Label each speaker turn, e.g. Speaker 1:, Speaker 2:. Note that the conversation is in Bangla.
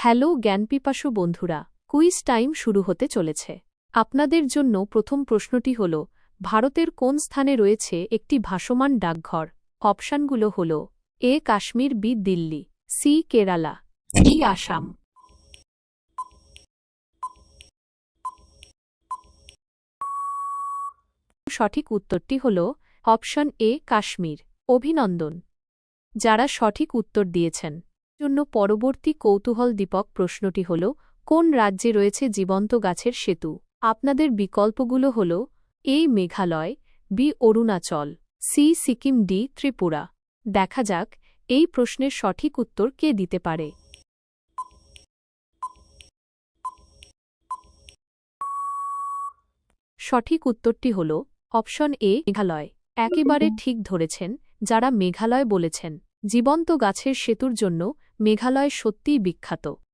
Speaker 1: হ্যালো জ্ঞানপিপাসু বন্ধুরা, কুইজ টাইম শুরু হতে চলেছে। আপনাদের জন্য প্রথম প্রশ্নটি হল, ভারতের কোন স্থানে রয়েছে একটি ভাসমান ডাকঘর? অপশানগুলো হল, A Kashmir, B Delhi, C Kerala, D Assam. সঠিক উত্তরটি হল, অপশন এ কাশ্মীর। অভিনন্দন। যারা সঠিক উত্তর দিয়েছেন জন্য পরবর্তী কৌতূহল দীপক প্রশ্নটি হল, কোন রাজ্যে রয়েছে জীবন্ত গাছের সেতু? আপনাদের বিকল্পগুলো হল, A Meghalaya, B Arunachal, C Sikkim, D Tripura. দেখা যাক, এই প্রশ্নের সঠিক উত্তর কে দিতে পারে। সঠিক উত্তরটি হল, অপশন এ, মেঘালয়। একেবারে ঠিক ধরেছেন, যারা মেঘালয় বলেছেন। জীবন্ত গাছের সেতুর জন্য মেঘালয় সত্যিই বিখ্যাত।